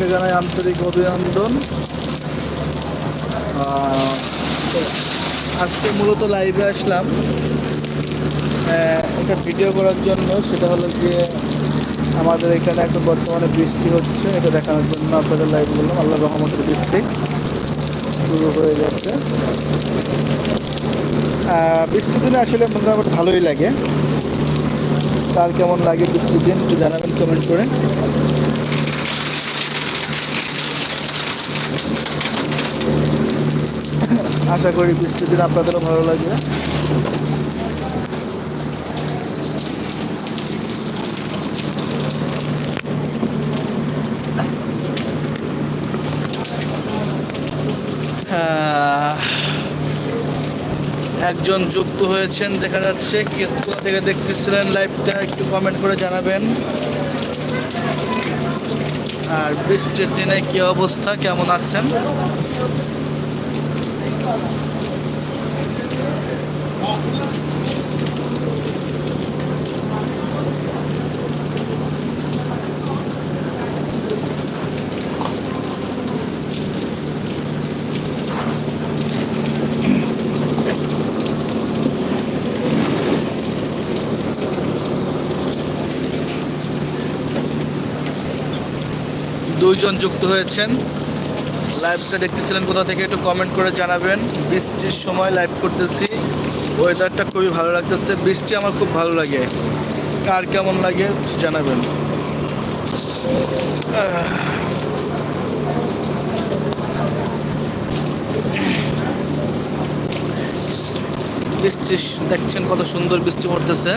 জানাই আন্তরিক অভিনন্দন। আজকে মূলত লাইভে আসলাম। একটা ভিডিও করার জন্য, সেটা হলো যে আমাদের এখানে এখন বর্তমানে বৃষ্টি হচ্ছে, এটা দেখানোর জন্য আপনাদের লাইভ বললাম আল্লাহ রহমতের বৃষ্টি শুরু হয়ে যাচ্ছে বৃষ্টির দিনে আসলে মোটামুটি ভালোই লাগে। তার কেমন লাগে বৃষ্টির দিন, একটু জানাবেন কমেন্ট করে। আশা করি বৃষ্টির দিন আপনাদেরও ভালো লাগবে। একজন যুক্ত হয়েছেন, দেখা যাচ্ছে কে থেকে দেখতেছিলেন লাইভটা একটু কমেন্ট করে জানাবেন। আর বৃষ্টির দিনে কি অবস্থা, কেমন আছেন? দুইজন যুক্ত হয়েছেন। লাইভটা দেখতেছিলেন, কোথা থেকে একটু কমেন্ট করে জানাবেন। বৃষ্টির সময় লাইভ করতেছি। ওয়েদারটা খুবই ভালো লাগতেছে। বৃষ্টি আমার খুব ভালো লাগে। কার কেমন লাগে জানাবেন। বৃষ্টি, দেখছেন কত সুন্দর বৃষ্টি পড়তেছে।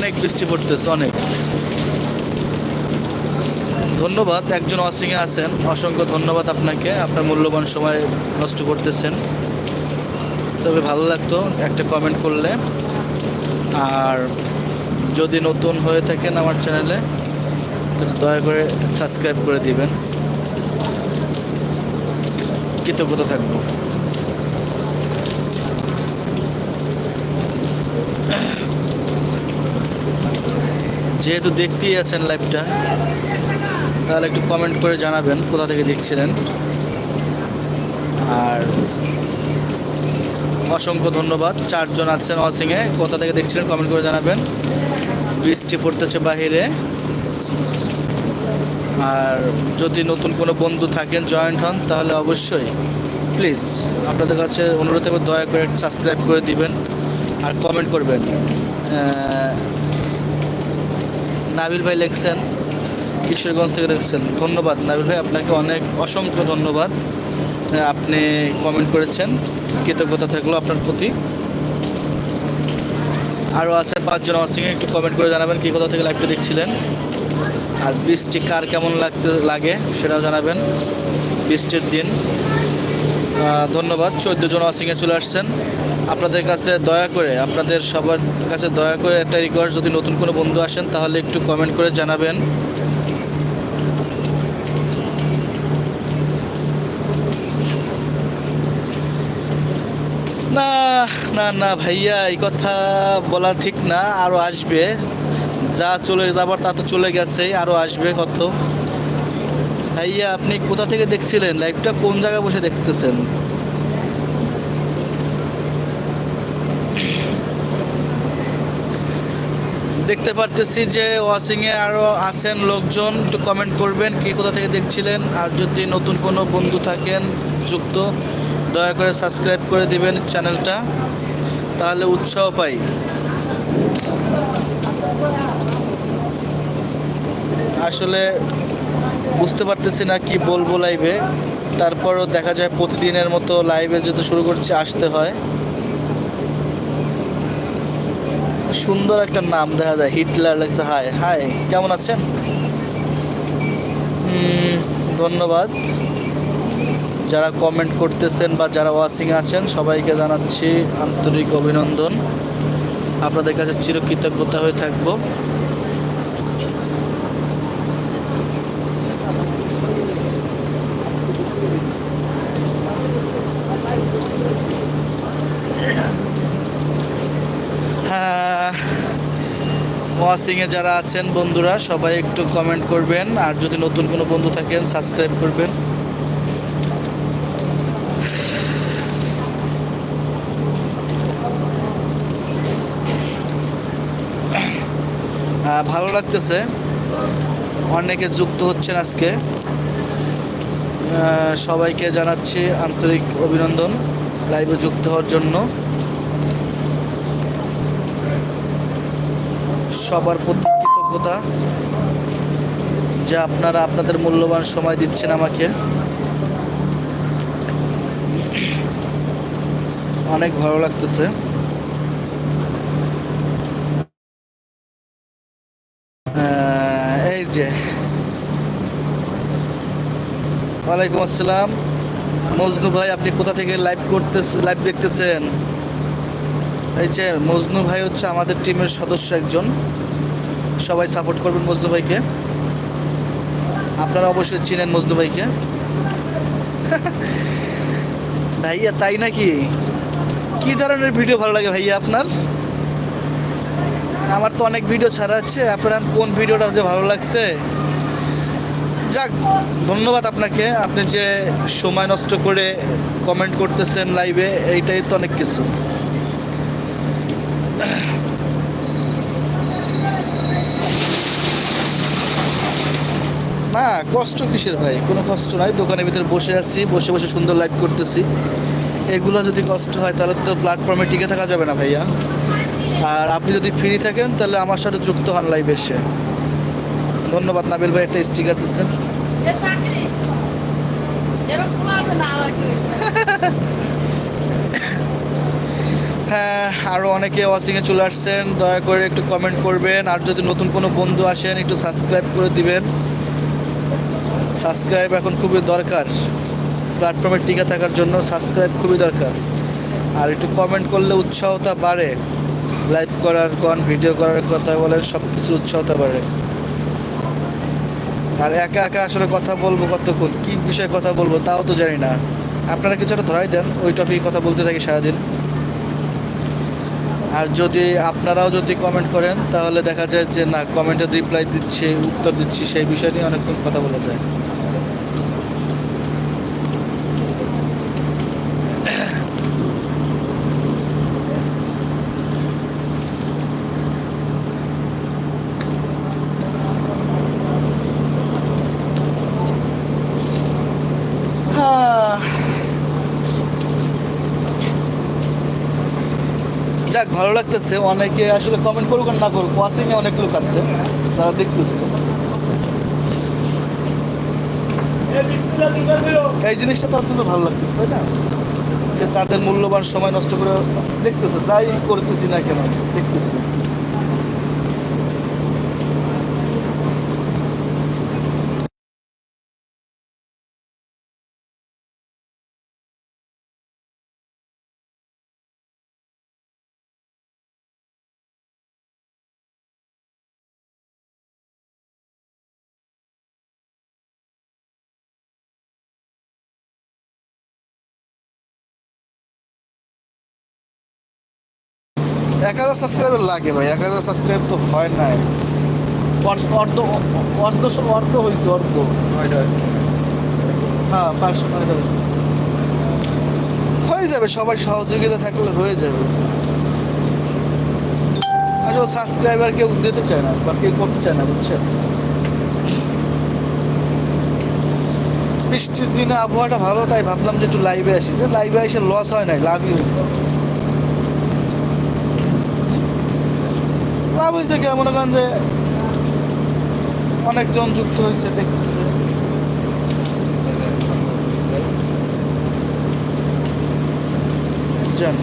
অনেক বৃষ্টি পড়তেছে, অনেক। ধন্যবাদ, একজন ওয়াশিংয়ে আছেন। অসংখ্য ধন্যবাদ আপনাকে, আপনার মূল্যবান সময় নষ্ট করতেছেন। তবে ভালো লাগতো একটা কমেন্ট করলে। আর যদি নতুন হয়ে থাকেন আমার চ্যানেলে দয়া করে সাবস্ক্রাইব করে দিবেন। কৃতজ্ঞতা থাকব। যেহেতু দেখতেই আছেন লাইভটা তাহলে একটু কমেন্ট করে জানাবেন কোথা থেকে দেখছিলেন। আর অসংখ্য ধন্যবাদ, চারজন আছেন অসিংয়ে, কোথা থেকে দেখছিলেন কমেন্ট করে জানাবেন। বৃষ্টি পড়তেছে বাহিরে। আর যদি নতুন কোনো বন্ধু থাকেন জয়েন্ট হন, তাহলে অবশ্যই প্লিজ আপনাদের কাছে অনুরোধ থাকবে দয়া করে সাবস্ক্রাইব করে দিবেন আর কমেন্ট করবেন। নাবিল ভাই লিখছেন, কিশোরগঞ্জ থেকে দেখছেন। ধন্যবাদ। নাবিল ভাই, আপনাকে অনেক অসংখ্য ধন্যবাদ আপনি কমেন্ট করেছেন। কৃতজ্ঞতা থাকল আপনার প্রতি। আরও আছেন পাঁচজন অসিংয়ে একটু কমেন্ট করে জানাবেন কী কোথা থেকে লাইভটা দেখছিলেন। আর বৃষ্টি কার কেমন লাগতে, লাগে সেটাও জানাবেন। বৃষ্টির দিন। ধন্যবাদ। চোদ্দ জন ওয়াশিংয়ে চলে আসছেন। আপনাদের কাছে দয়া করে, আপনাদের সবার কাছে দয়া করে একটা রিকোয়েস্ট যদি নতুন কোনো বন্ধু আসেন, তাহলে একটু কমেন্ট করে জানাবেন। না না না ভাইয়া, এই কথা বলা ঠিক না আরও আসবে। যা চলে যাবার তা তো চলে গেছে আরও আসবে কত। ভাইয়া, আপনি কোথা থেকে দেখছিলেন? লাইভটা কোন জায়গায় বসে দেখতেছেন? দেখতে পারতেছি যে ওয়াশিংয়ে আরও আছেন লোকজন। একটু কমেন্ট করবেন কি কোথা থেকে দেখছিলেন। আর যদি নতুন কোনো বন্ধু থাকেন, যুক্ত, দয়া করে সাবস্ক্রাইব করে দিবেন চ্যানেলটা তাহলে উৎসাহ পাই। আসলে বুঝতে পারতেছি না কি বলব লাইভে তারপরও দেখা যায় প্রতিদিনের মতো লাইভে যেহেতু শুরু করছে, আসতে হয়। সুন্দর একটা নাম দেখা যায় হিটলার লাগছে হাই হাই কেমন আছেন? ধন্যবাদ। যারা কমেন্ট করতেছেন বা যারা ওয়াচিং আছেন, সবাইকে জানাচ্ছি আন্তরিক অভিনন্দন। আপনাদের কাছে চিরকৃতজ্ঞতা হয়ে থাকব। ওয়াচিংয়ে যারা আছেন বন্ধুরা, সবাই একটু কমেন্ট করবেন। আর যদি নতুন কোনো বন্ধু থাকেন সাবস্ক্রাইব করবেন। ভালো লাগতেছে। অনেকে যুক্ত হচ্ছেন আজকে। সবাইকে জানাচ্ছি আন্তরিক অভিনন্দন লাইভে যুক্ত হওয়ার জন্য। সবার প্রতি কৃতজ্ঞতা যে আপনারা আপনাদের মূল্যবান সময় দিচ্ছেন আমাকে। অনেক ভালো লাগতেছে। এই যে। ওয়ালাইকুম আসসালাম। মজনু ভাই, আপনি কোথা থেকে লাইভ করতে লাইভ দেখতেছেন? এই যে, মজনু ভাই হচ্ছে আমাদের টিমের সদস্য একজন। সবাই সাপোর্ট করবেন মজনু ভাইকে। আপনারা অবশ্যই চিনেন মজনু ভাইকে। ভাইয়া, তাই নাকি? কি ধরনের ভিডিও ভালো লাগে ভাইয়া আপনার? আমার তো অনেক ভিডিও ছাড়া আছে, আপনার কোন ভিডিওটা যে ভালো লাগছে? যাক, ধন্যবাদ আপনাকে। আপনি যে সময় নষ্ট করে কমেন্ট করতেছেন লাইভে এইটাই তো অনেক কিছু। কষ্ট কিসের ভাই? কোনো কষ্ট নাই দোকানের ভিতরে বসে আছি বসে বসে সুন্দর লাইভ করতেছি। এগুলো যদি কষ্ট হয় তাহলে তো প্ল্যাটফর্মে টিকে থাকা যাবে না ভাইয়া। আর আপনি যদি ফ্রি থাকেন তাহলে আমার সাথে যুক্ত হন লাইভ এসে। ধন্যবাদ নাবিল ভাই একটা স্টিকার দিচ্ছেন। হ্যাঁ আরও অনেকে ওয়াচিংয়ে চলে আসছেন। দয়া করে একটু কমেন্ট করবেন। আর যদি নতুন কোনো বন্ধু আসেন একটু সাবস্ক্রাইব করে দিবেন। সাবস্ক্রাইব এখন খুবই দরকার। প্ল্যাটফর্মে টিকে থাকার জন্য সাবস্ক্রাইব খুবই দরকার। আর একটু কমেন্ট করলে উৎসাহতা বাড়ে। লাইভ করার কোন ভিডিও করার কথা বলেন সব কিছু উৎসাহতা বাড়ে। আর একা একা আসলে কথা বলব কতক্ষণ? কী বিষয়ে কথা বলব তাও তো জানি না। আপনারা কিছু একটা ধরাই দেন, ওই টপিকে কথা বলতে থাকি সারাদিন। আর যদি আপনারাও যদি কমেন্ট করেন, তাহলে দেখা যায় যে না কমেন্টের রিপ্লাই দিচ্ছি, উত্তর দিচ্ছি, সেই বিষয় নিয়ে অনেকক্ষণ কথা বলা যায়। যাক, ভালো লাগতেছে। অনেকে আসলে কমেন্ট করুক না করুক ওয়াশিংয়ে অনেক লোক আছে, তারা দেখতেছে। এই জিনিসটা তো অত্যন্ত ভালো লাগতেছে, তাই না? সে তাদের মূল্যবান সময় নষ্ট করে দেখতেছে, যাই করতেছি না কেন, দেখতেছি। এক হাজার সাবস্ক্রাইবার লাগে ভাই এক হাজার সাবস্ক্রাইব তো হয় নাই। অর্ধ অর্ধ অর্ধ হয়েছে অর্ধ। হ্যাঁ পাঁচশো নয়টা হয়েছে হয়ে যাবে সবাই সহযোগিতা থাকলে হয়ে যাবে। ও সাবস্ক্রাইবার কেউ দিতে চায় না বা কেউ করতে চায় না বুঝছেন? বৃষ্টির দিনে আবহাওয়াটা ভালো তাই ভাবলাম যে একটু লাইভে আসি। যে লাইভে এসে লস হয় নাই লাভই হয়েছে লাভ হয়েছে কে? মনে করেন যে অনেকজন যুক্ত হয়েছে দেখতেছে। জান।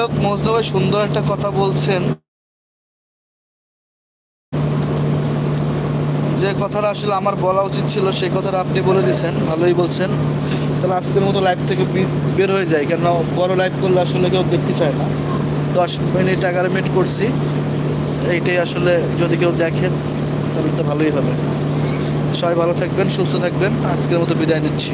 হোক মজনু ভাই সুন্দর একটা কথা বলছেন। যে কথাটা আসলে আমার বলা উচিত ছিল, সেই কথাটা আপনি বলে দিয়েছেন ভালোই বলছেন। তাহলে আজকের মতো লাইভ থেকে বের হয়ে যায় কেন বড় লাইভ করলে আসলে কেউ দেখতে চায় না। দশ মিনিট এগারো মিনিট করছি, এইটাই আসলে যদি কেউ দেখে, তাহলে তো ভালোই হবে। সবাই ভালো থাকবেন, সুস্থ থাকবেন, আজকের মতো বিদায় নিচ্ছি।